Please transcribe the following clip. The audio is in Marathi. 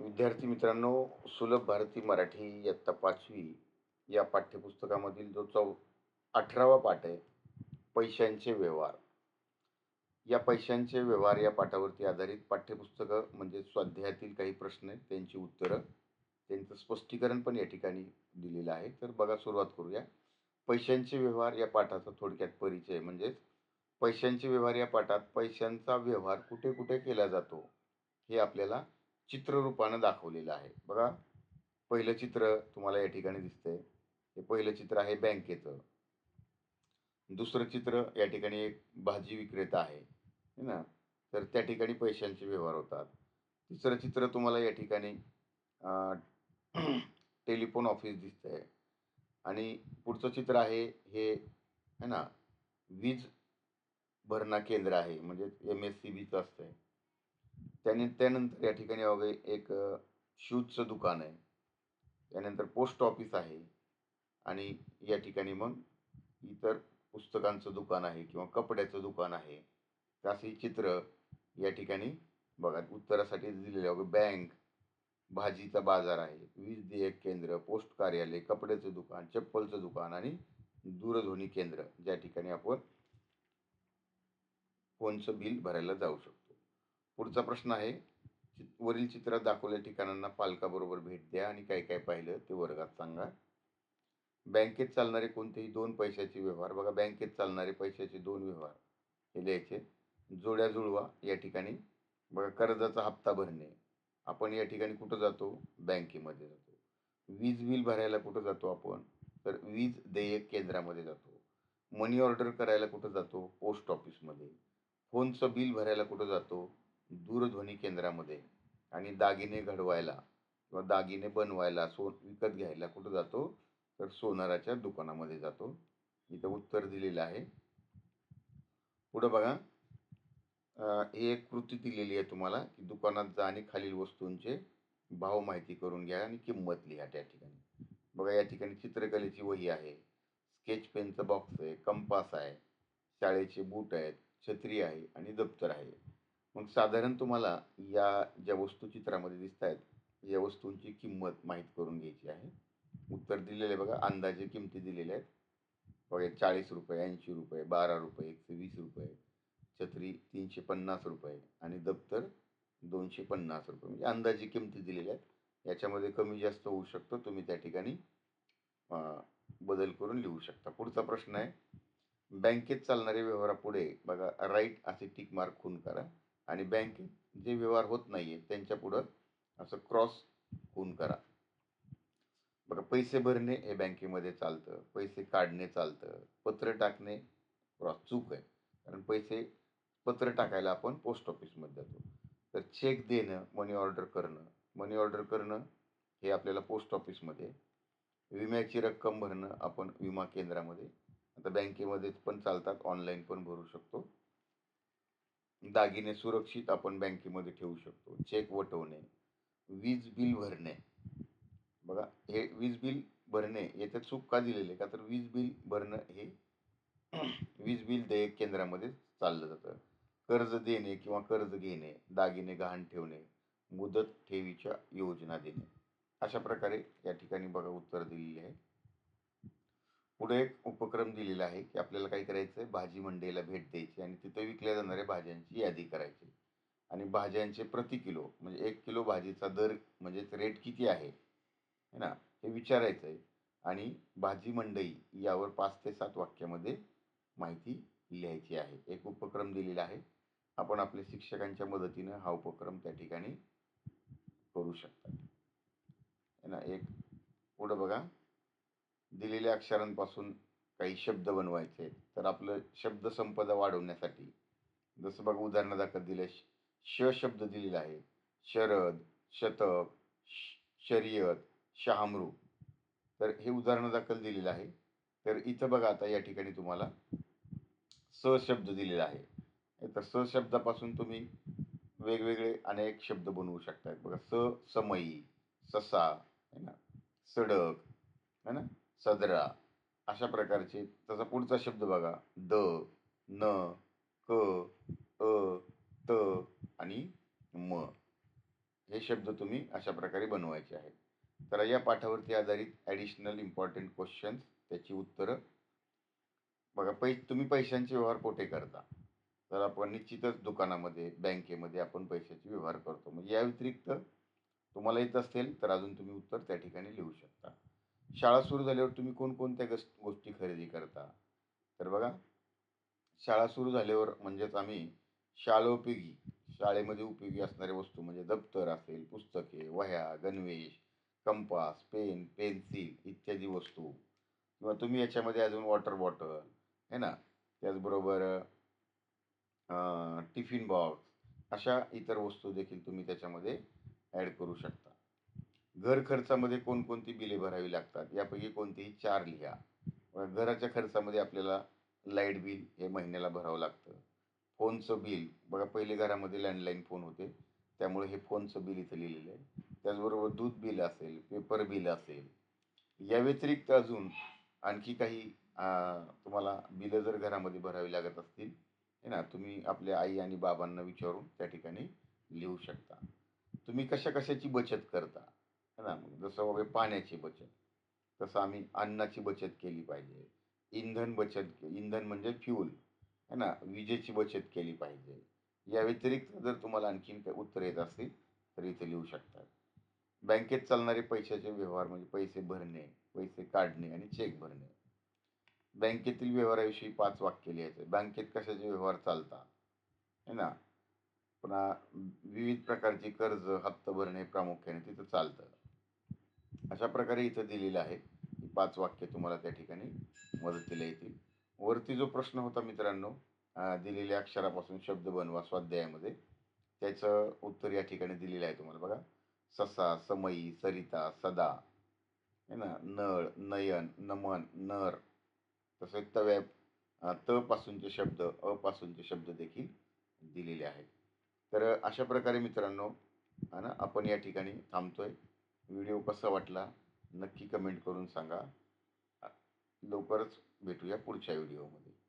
विद्यार्थी मित्रांनो सुलभ भारती मराठी इयत्ता पाचवी या पाठ्यपुस्तकामधील जो चौ अठरावा पाठ आहे पैशांचे व्यवहार. या पैशांचे व्यवहार या पाठावरती आधारित पाठ्यपुस्तकं म्हणजे स्वाध्यायातील काही प्रश्न आहेत त्यांची उत्तरं त्यांचं स्पष्टीकरण पण या ठिकाणी दिलेलं आहे. तर बघा सुरुवात करूया. पैशांचे व्यवहार या पाठाचा थोडक्यात परिचय म्हणजेच पैशांचे व्यवहार या पाठात पैशांचा व्यवहार कुठे कुठे केला जातो हे आपल्याला चित्ररूपानं दाखवलेलं आहे. बघा पहिलं चित्र तुम्हाला या ठिकाणी दिसतंय. हे पहिलं चित्र आहे बँकेचं. दुसरं चित्र या ठिकाणी एक भाजी विक्रेता आहे. है ना? तर त्या ठिकाणी पैशांचे व्यवहार होतात. तिसरं चित्र तुम्हाला या ठिकाणी टेलिफोन ऑफिस दिसतंय. आणि पुढचं चित्र आहे हे है ना? वीज भरणा केंद्र आहे. म्हणजे एम एस सी बीचं असतंय. त्याने त्यानंतर या ठिकाणी वगैरे एक शूजचं दुकान आहे. त्यानंतर पोस्ट ऑफिस आहे. आणि या ठिकाणी मग इतर पुस्तकांचं दुकान आहे किंवा कपड्याचं दुकान आहे. तर असे चित्र या ठिकाणी बघा उत्तरासाठी दिलेले अगं बँक भाजीचा बाजार आहे. वीज देयक केंद्र पोस्ट कार्यालय कपड्याचं दुकान चप्पलचं दुकान आणि दूरध्वनी केंद्र. ज्या ठिकाणी आपण फोनचं बिल भरायला जाऊ शकतो. पुढचा प्रश्न आहे चित- वरील चित्रात दाखवलेल्या ठिकाणांना पालकाबरोबर भेट द्या आणि काय काय पाहिलं ते वर्गात सांगा. बँकेत चालणारे कोणतेही दोन पैशाचे व्यवहार बघा बँकेत चालणारे पैशाचे दोन व्यवहार हे लिहायचे. जोड्या जुळवा या ठिकाणी. बघा कर्जाचा हप्ता भरणे. आपण या ठिकाणी कुठं जातो? बँकेमध्ये जातो. वीज बिल भरायला कुठं जातो आपण? तर वीज देयक केंद्रामध्ये जातो. मनी ऑर्डर करायला कुठं जातो? पोस्ट ऑफिसमध्ये. फोनचं बिल भरायला कुठं जातो? दूरध्वनी केंद्रामध्ये आणि दागिने घडवायला किंवा दागिने बनवायला सोन विकत घ्यायला कुठं जातो? तर सोनाराच्या दुकानामध्ये जातो. इथं उत्तर दिलेलं आहे. पुढं बघा. ही एक कृती दिलेली आहे तुम्हाला की दुकानात जा आणि खालील वस्तूंचे भाव माहिती करून घ्या आणि किंमत लिहा त्या ठिकाणी. बघा या ठिकाणी चित्रकलेची वही आहे. स्केच पेनचं बॉक्स आहे कंपास आहे शाळेचे बूट आहेत छत्री आहे आणि दप्तर आहे. मग साधारण तुम्हाला या ज्या वस्तू चित्रामध्ये दिसत आहेत या वस्तूंची किंमत माहीत करून घ्यायची आहे. उत्तर दिलेले बघा अंदाजे किमती दिलेल्या आहेत. बघा चाळीस रुपये ऐंशी रुपये बारा रुपये एकशे वीस रुपये छत्री तीनशे पन्नास रुपये आणि दप्तर दोनशे पन्नास रुपये. म्हणजे अंदाजे किमती दिलेल्या आहेत. याच्यामध्ये कमी जास्त होऊ शकतो. तुम्ही त्या ठिकाणी बदल करून लिहू शकता. पुढचा प्रश्न आहे बँकेत चालणारे व्यवहारापुढे बघा राईट असे टिक मार्क खून करा. आणि बँकेत जे व्यवहार होत नाही त्यांच्या पुढं असं क्रॉस खून करा. बघा पैसे भरणे हे बँकेमध्ये चालतं पैसे काढणे चालतं पत्र टाकणे क्रॉस चूक आहे. कारण पैसे पत्र टाकायला आपण पोस्ट ऑफिसमध्ये जातो. तर चेक देणं मनी ऑर्डर करणं मनी ऑर्डर करणं हे आपल्याला पोस्ट ऑफिसमध्ये विम्याची रक्कम भरणं आपण विमा केंद्रामध्ये आता बँकेमध्येच पण चालतात ऑनलाईन पण भरू शकतो. दागिने सुरक्षित आपण बँकेमध्ये ठेवू शकतो. चेक वटवणे वीज बिल भरणे. बघा हे वीज बिल भरणे याच्यात चूक का दिलेले? का तर वीज बिल भरणं हे वीज बिल देयक केंद्रामध्ये चाललं जातं. कर्ज देणे किंवा कर्ज घेणे दागिने गहाण ठेवणे मुदत ठेवीच्या योजना देणे. अशा प्रकारे या ठिकाणी बघा उत्तर दिलेली आहे. पुढे एक उपक्रम दिलेला आहे की आपल्याला काय करायचं आहे भाजी मंडईला भेट द्यायची आणि तिथे विकल्या जाणाऱ्या भाज्यांची यादी करायची. आणि भाज्यांचे प्रति किलो म्हणजे एक किलो भाजीचा दर म्हणजेच रेट किती आहे? है ना? हे विचारायचं आहे आणि भाजी मंडई यावर पाच ते सात वाक्यामध्ये माहिती लिहायची आहे. एक उपक्रम दिलेला आहे. आपण आपल्या शिक्षकांच्या मदतीनं हा उपक्रम त्या ठिकाणी करू शकता. है ना? एक पुढं बघा. दिलेल्या अक्षरांपासून काही शब्द बनवायचे. आहेत तर आपलं शब्दसंपदा वाढवण्यासाठी जसं बघा उदाहरणादाखल दिलं श शब्द दिलेला आहे. शरद शतक श- शर्यत शहामृग. तर हे उदाहरण दाखल दिलेलं आहे. तर इथं बघा आता या ठिकाणी तुम्हाला स शब्द दिलेला आहे. तर स शब्दापासून तुम्ही वेगवेगळे अनेक शब्द बनवू शकतात बघा स समयी ससा है ना? सडक है ना? सदरा. अशा प्रकारचे. त्याचा पुढचा शब्द बघा. द न क अ त आणि म. हे शब्द तुम्ही अशा प्रकारे बनवायचे आहेत. तर या पाठावरती आधारित ॲडिशनल इम्पॉर्टंट क्वेश्चन्स त्याची उत्तरं बघा. पै तुम्ही पैशांचे व्यवहार कुठे करता? तर आपण निश्चितच दुकानामध्ये बँकेमध्ये आपण पैशाचे व्यवहार करतो. म्हणजे या व्यतिरिक्त तुम्हाला येत असेल तर अजून तुम्ही उत्तर त्या ठिकाणी लिहू शकता. शाळा सुरू झाल्यावर तुम्ही कोणकोणत्या गस गोष्टी खरेदी करता? तर बघा शाळा सुरू झाल्यावर म्हणजेच आम्ही शाळोपयोगी शाळेमध्ये उपयोगी असणाऱ्या वस्तू म्हणजे दप्तर असेल पुस्तके वह्या गणवेश कंपास पेन पेन्सिल इत्यादी वस्तू. किंवा तुम्ही याच्यामध्ये अजून वॉटर बॉटल आहे ना? त्याचबरोबर टिफिन बॉक्स अशा इतर वस्तू देखील तुम्ही त्याच्यामध्ये ॲड करू शकता. घर खर्चामध्ये कोणकोणती बिले भरावी लागतात? यापैकी कोणतीही चार लिहा. घराच्या खर्चामध्ये आपल्याला लाइट बिल हे महिन्याला भरावं लागतं. फोनचं बिल बघा पहिले घरामध्ये लँडलाईन फोन होते. त्यामुळे हे फोनचं बिल इथं लिहिलेलं आहे. त्याचबरोबर दूध बिल असेल पेपर बिल असेल. या व्यतिरिक्त अजून आणखी काही तुम्हाला बिलं जर घरामध्ये भरावी लागत असतील हे ना तुम्ही आपल्या आई आणि बाबांना विचारून त्या ठिकाणी लिहू शकता. तुम्ही कशा कशाची बचत करता? है ना जसं बाबा पाण्याची बचत तसं आम्ही अन्नाची बचत केली पाहिजे. इंधन बचत इंधन म्हणजे फ्यूल है ना विजेची बचत केली पाहिजे. या व्यतिरिक्त जर तुम्हाला आणखीन काही उत्तर येत असतील तर इथे लिहू शकतात. बँकेत चालणारे पैशाचे व्यवहार म्हणजे पैसे भरणे पैसे काढणे आणि चेक भरणे. बँकेतील व्यवहाराविषयी पाच वाक्य लिहायचे. बँकेत कशाचे व्यवहार चालतात? है ना पुन्हा विविध प्रकारची कर्ज हप्ता भरणे प्रामुख्याने तिथं चालतं. अशा प्रकारे इथं दिलेलं आहे. पाच वाक्य तुम्हाला त्या ठिकाणी मदतीला येतील. वरती जो प्रश्न होता मित्रांनो दिलेल्या अक्षरापासून शब्द बनवा स्वाध्यायामध्ये त्याचं उत्तर या ठिकाणी दिलेलं आहे तुम्हाला बघा. ससा समई सरिता सदा है ना? नळ नयन नमन नर. तसेच तव्या तपासूनचे त पासूनचे शब्द अपासूनचे शब्द देखील दिलेले आहेत. तर अशा प्रकारे मित्रांनो है ना? आपण या ठिकाणी थांबतोय. व्हिडिओ कसा वाटला नक्की कमेंट करून सांगा. लवकरच भेटूया पुढच्या व्हिडिओमध्ये.